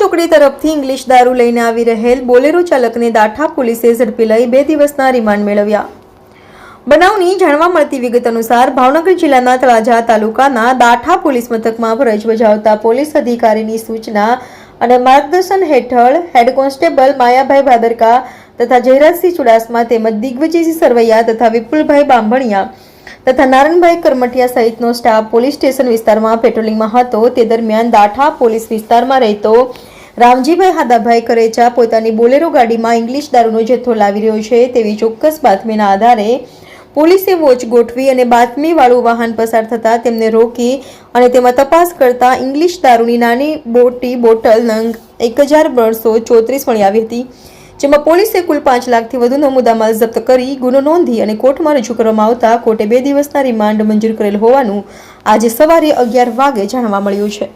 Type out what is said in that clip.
ચોકડી તરફથી ઇંગ્લિશ દારૂ લઈને આવી રહેલ બોલેરો ચાલકને દાઠા પોલીસે ઝડપી લઈ બે દિવસના રિમાન્ડ મેળવ્યા. બનાવની જાણવા મળતી વિગત અનુસાર ભાવનગર જિલ્લાના તળાજા તાલુકાના દાઠા પોલીસ મથકમાં ફરજ બજાવતા પોલીસ અધિકારીની સૂચના અને માર્ગદર્શન હેઠળ હેડ કોન્સ્ટેબલ માયાભાઈ ભાદરકા તથા જયરાજસિંહ ચુડાસમા તેમજ દિગ્વિજયસિંહ સરવૈયા તથા વિપુલભાઈ બાંભણિયા તથા નારણભાઈ કરમટિયા સહિતનો સ્ટાફ પોલીસ સ્ટેશન વિસ્તારમાં પેટ્રોલિંગમાં હતો. તે દરમિયાન દાઠા પોલીસ વિસ્તારમાં રહેતો રામજીભાઈ હાદાભાઈ કરેચા પોતાની બોલેરો ગાડીમાં ઇંગ્લિશ દારૂનો જથ્થો લાવી રહ્યો છે તેવી ચોક્કસ બાતમીના આધારે પોલીસે વોચ ગોઠવી અને બાતમીવાળું વાહન પસાર થતાં તેમને રોકી અને તેમાં તપાસ કરતાં ઇંગ્લિશ દારૂની નાની બોટી બોટલ નંગ એક હજાર બસો ચોત્રીસ મળી આવી હતી, જેમાં પોલીસે કુલ પાંચ લાખથી વધુનો મુદ્દામાલ જપ્ત કરી ગુનો નોંધી અને કોર્ટમાં રજૂ કરવામાં આવતા કોર્ટે બે દિવસના રિમાન્ડ મંજૂર કરેલ હોવાનું આજે સવારે અગિયાર વાગે જાણવા મળ્યું છે.